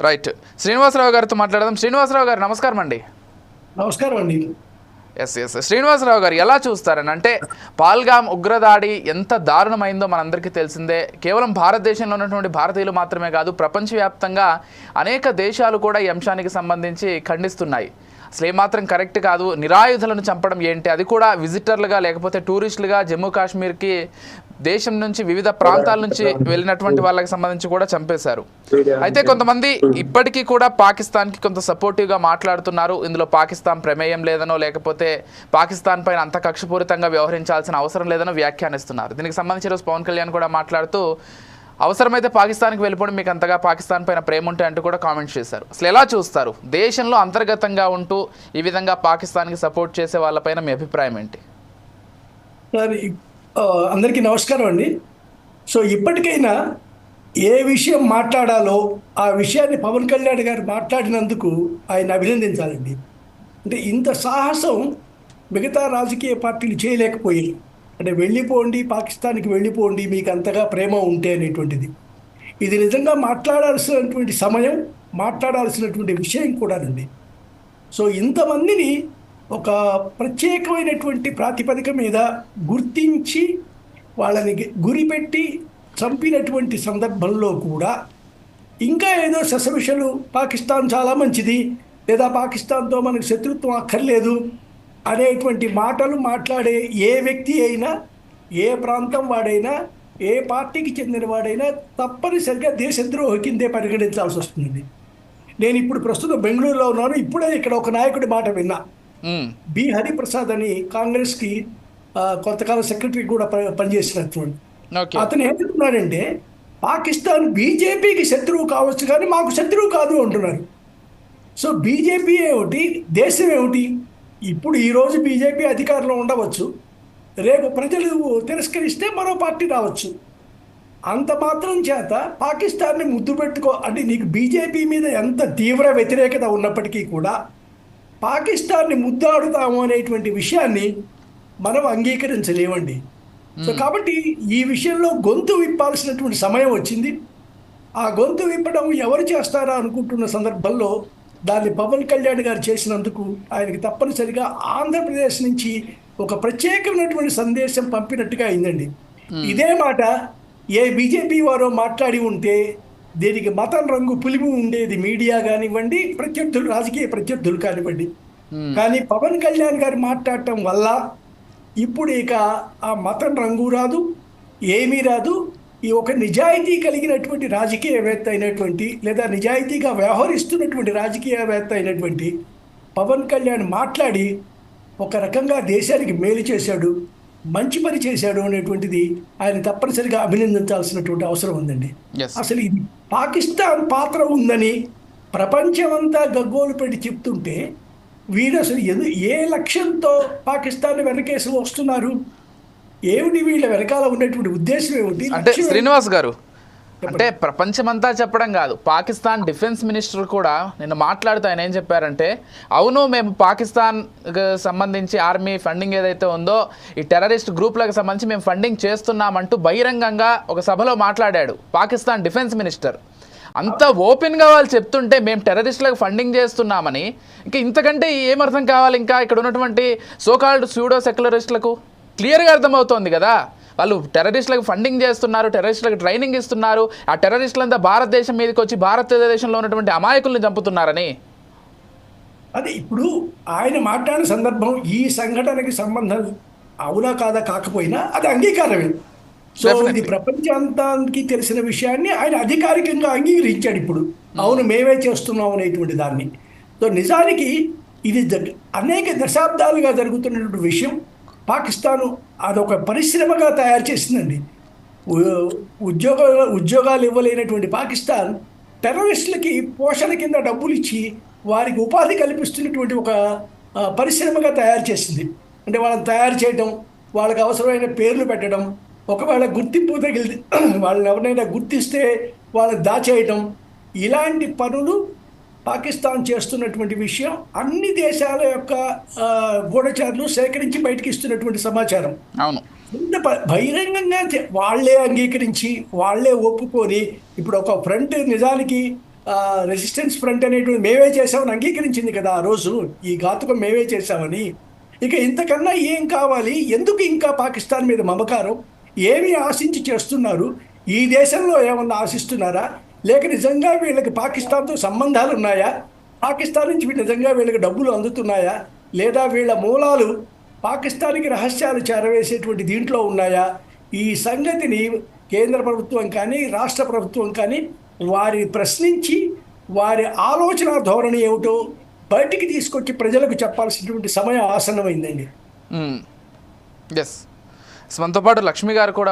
Right. Srinivasarao గారితో మాట్లాడదాం. శ్రీనివాసరావు గారు నమస్కారం అండి. నమస్కారం అండి. ఎస్ ఎస్ శ్రీనివాసరావు గారు ఎలా చూస్తారని? అంటే పాల్గామ్ ఉగ్రదాడి ఎంత దారుణమైందో మనందరికీ తెలిసిందే. కేవలం భారతదేశంలో ఉన్నటువంటి భారతీయులు మాత్రమే కాదు ప్రపంచవ్యాప్తంగా అనేక దేశాలు కూడా ఈ అంశానికి సంబంధించి ఖండిస్తున్నాయి. అసలు ఏమాత్రం కరెక్ట్ కాదు. నిరాయుధులను చంపడం ఏంటి? అది కూడా విజిటర్లుగా లేకపోతే టూరిస్టులుగా జమ్మూ కాశ్మీర్కి దేశం నుంచి వివిధ ప్రాంతాల నుంచి వెళ్ళినటువంటి వాళ్ళకి సంబంధించి కూడా చంపేశారు. అయితే కొంతమంది ఇప్పటికీ కూడా పాకిస్తాన్కి కొంత సపోర్టివ్గా మాట్లాడుతున్నారు. ఇందులో పాకిస్తాన్ ప్రమేయం లేదనో లేకపోతే పాకిస్తాన్ పైన అంత కక్షపూరితంగా వ్యవహరించాల్సిన అవసరం లేదనో వ్యాఖ్యానిస్తున్నారు. దీనికి సంబంధించి రోజు పవన్ కళ్యాణ్ కూడా మాట్లాడుతూ అవసరమైతే పాకిస్తాన్కి వెళ్ళిపోవడం మీకు అంతగా పాకిస్తాన్ పైన ప్రేమ ఉంటే అంటూ కూడా కామెంట్ చేశారు. అసలు ఎలా చూస్తారు? దేశంలో అంతర్గతంగా ఉంటూ ఈ విధంగా పాకిస్తాన్కి సపోర్ట్ చేసే వాళ్ళపైన మీ అభిప్రాయం ఏంటి? సార్ అందరికీ నమస్కారం అండి. సో ఇప్పటికైనా ఏ విషయం మాట్లాడాలో ఆ విషయాన్ని పవన్ కళ్యాణ్ గారు మాట్లాడినందుకు ఆయన అభినందించాలండి. అంటే ఇంత సాహసం మిగతా రాజకీయ పార్టీలు చేయలేకపోయాయి. అంటే వెళ్ళిపోండి పాకిస్తాన్కి వెళ్ళిపోండి మీకు అంతగా ప్రేమ ఉంటే అనేటువంటిది. ఇది నిజంగా మాట్లాడాల్సినటువంటి సమయం మాట్లాడాల్సినటువంటి విషయం కూడానండి. సో ఇంతమందిని ఒక ప్రత్యేకమైనటువంటి ప్రాతిపదిక మీద గుర్తించి వాళ్ళని గురిపెట్టి చంపినటువంటి సందర్భంలో కూడా ఇంకా ఏదో ససవిషలు పాకిస్తాన్ చాలా మంచిది లేదా పాకిస్తాన్తో మనకు శత్రుత్వం అక్కర్లేదు అనేటువంటి మాటలు మాట్లాడే ఏ వ్యక్తి అయినా ఏ ప్రాంతం వాడైనా ఏ పార్టీకి చెందిన వాడైనా తప్పనిసరిగా దేశద్రోహి కిందే పరిగణించాల్సి వస్తుంది. నేను ఇప్పుడు ప్రస్తుతం బెంగళూరులో ఉన్నాను. ఇప్పుడే ఇక్కడ ఒక నాయకుడి మాట విన్నా. బి. హరిప్రసాద్ అని కాంగ్రెస్కి కొంతకాలం సెక్రటరీ కూడా పనిచేసినటువంటి. అతను ఏమంటున్నాడంటే పాకిస్తాన్ బీజేపీకి శత్రువు కావచ్చు కానీ మాకు శత్రువు కాదు అంటున్నారు. సో బీజేపీ ఏమిటి? దేశం ఏమిటి? ఇప్పుడు ఈరోజు బీజేపీ అధికారంలో ఉండవచ్చు. రేపు ప్రజలు తిరస్కరిస్తే మరో పార్టీ రావచ్చు. అంత మాత్రం చేత పాకిస్తాన్ని ముద్దు పెట్టుకో అంటే నీకు బీజేపీ మీద ఎంత తీవ్ర వ్యతిరేకత ఉన్నప్పటికీ కూడా పాకిస్తాన్ని ముద్దాడుతాము అనేటువంటి విషయాన్ని మనం అంగీకరించలేమండి. సో కాబట్టి ఈ విషయంలో గొంతు విప్పాల్సినటువంటి సమయం వచ్చింది. ఆ గొంతు విప్పడం ఎవరు చేస్తారా అనుకుంటున్న సందర్భంలో దాన్ని పవన్ కళ్యాణ్ గారు చేసినందుకు ఆయనకి తప్పనిసరిగా ఆంధ్రప్రదేశ్ నుంచి ఒక ప్రత్యేకమైనటువంటి సందేశం పంపినట్టుగా అయిందండి. ఇదే మాట ఏ బీజేపీ వారో మాట్లాడి ఉంటే దీనికి మతం రంగు పులిమి ఉండేది మీడియా కానివ్వండి ప్రత్యర్థులు రాజకీయ ప్రత్యర్థులు కానివ్వండి. కానీ పవన్ కళ్యాణ్ గారు మాట్లాడటం వల్ల ఇప్పుడు ఇక ఆ మతం రంగు రాదు ఏమీ రాదు ఈ ఒక నిజాయితీ కలిగినటువంటి రాజకీయవేత్త అయినటువంటి లేదా నిజాయితీగా వ్యవహరిస్తున్నటువంటి రాజకీయవేత్త అయినటువంటి పవన్ కళ్యాణ్ మాట్లాడి ఒక రకంగా దేశానికి మేలు చేశాడు మంచి పని చేశాడు అనేటువంటిది ఆయన తప్పనిసరిగా అభినందించాల్సినటువంటి అవసరం ఉందండి. అసలు ఇది పాకిస్తాన్ పాత్ర ఉందని ప్రపంచమంతా గగ్గోలు పెట్టి చెప్తుంటే వీరు అసలు ఏ లక్ష్యంతో పాకిస్తాన్ వెనకేసి వస్తున్నారు? ఏమిటి వీళ్ళ వెనకాల ఉన్నటువంటి ఉద్దేశం ఏమిటి? అంటే? శ్రీనివాస్ గారు అంటే ప్రపంచమంతా చెప్పడం కాదు పాకిస్తాన్ డిఫెన్స్ మినిస్టర్ కూడా నిన్న మాట్లాడుతూ ఆయన ఏం చెప్పారంటే అవును మేము పాకిస్తాన్ సంబంధించి ఆర్మీ ఫండింగ్ ఏదైతే ఉందో ఈ టెర్రరిస్ట్ గ్రూప్లకు సంబంధించి మేము ఫండింగ్ చేస్తున్నామంటూ బహిరంగంగా ఒక సభలో మాట్లాడాడు పాకిస్తాన్ డిఫెన్స్ మినిస్టర్. అంత ఓపెన్గా వాళ్ళు చెప్తుంటే మేము టెర్రరిస్టులకు ఫండింగ్ చేస్తున్నామని ఇంకా ఇంతకంటే ఏమర్థం కావాలి ఇంకా ఇక్కడ ఉన్నటువంటి సోకాల్డ్ స్యూడో సెక్యులరిస్టులకు? క్లియర్గా అర్థమవుతోంది కదా. వాళ్ళు టెర్రరిస్టులకు ఫండింగ్ చేస్తున్నారు టెర్రరిస్టులకు ట్రైనింగ్ ఇస్తున్నారు. ఆ టెర్రరిస్టులంతా భారతదేశం మీదకి వచ్చి భారతదేశంలో ఉన్నటువంటి అమాయకుల్ని చంపుతున్నారని. అదే ఇప్పుడు ఆయన మాట్లాడిన సందర్భం ఈ సంఘటనకి సంబంధం అవునా కాదా కాకపోయినా అది అంగీకారమే. సో. ఇది ప్రపంచాంతానికి తెలిసిన విషయాన్ని ఆయన అధికారికంగా అంగీకరించాడు ఇప్పుడు. అవును మేమే చేస్తున్నాం అనేటువంటి దాన్ని. సో నిజానికి ఇది జ- అనేక దశాబ్దాలుగా జరుగుతున్నటువంటి విషయం. పాకిస్తాను అదొక పరిశ్రమగా తయారు చేసిందండి. ఉ- ఉద్యోగ ఉద్యోగాలు ఇవ్వలేనటువంటి పాకిస్తాన్ టెర్రరిస్టులకి పోషణ కింద డబ్బులు ఇచ్చి వారికి ఉపాధి కల్పిస్తున్నటువంటి ఒక పరిశ్రమగా తయారు చేసింది. అంటే వాళ్ళని తయారు చేయడం వాళ్ళకి అవసరమైన పేర్లు పెట్టడం ఒకవేళ గుర్తింపు తగిలి వాళ్ళని ఎవరినైనా గుర్తిస్తే వాళ్ళని దాచేయటం ఇలాంటి పనులు పాకిస్తాన్ చేస్తున్నటువంటి విషయం అన్ని దేశాల యొక్క గూఢచారులు సేకరించి బయటకి ఇస్తున్నటువంటి సమాచారం. అవును. ఇంత బహిరంగంగా వాళ్ళే అంగీకరించి వాళ్ళే ఒప్పుకొని ఇప్పుడు ఒక ఫ్రంట్ నిజానికి రెసిస్టెన్స్ ఫ్రంట్ అనేటువంటి మేమే చేసామని అంగీకరించింది కదా ఆ రోజు ఈ ఘాతుకం మేమే చేసామని ఇక ఇంతకన్నా ఏం కావాలి? ఎందుకు ఇంకా పాకిస్తాన్ మీద మమకారం? ఏమి ఆశించి చేస్తున్నారు? ఈ దేశంలో ఏమన్నా ఆశిస్తున్నారా? లేక నిజంగా వీళ్ళకి పాకిస్తాన్తో సంబంధాలు ఉన్నాయా పాకిస్తాన్ నుంచి నిజంగా వీళ్ళకి డబ్బులు అందుతున్నాయా? లేదా వీళ్ళ మూలాలు పాకిస్తాన్కి రహస్యాలు చేరవేసేటువంటి దీంట్లో ఉన్నాయా? ఈ సంగతిని కేంద్ర ప్రభుత్వం కానీ రాష్ట్ర ప్రభుత్వం కానీ వారి ప్రశ్నించి వారి ఆలోచన ధోరణి ఏమిటో బయటికి తీసుకొచ్చి ప్రజలకు చెప్పాల్సినటువంటి సమయం ఆసన్నమైందండి. ఎస్ మనతో పాటు లక్ష్మి గారు కూడా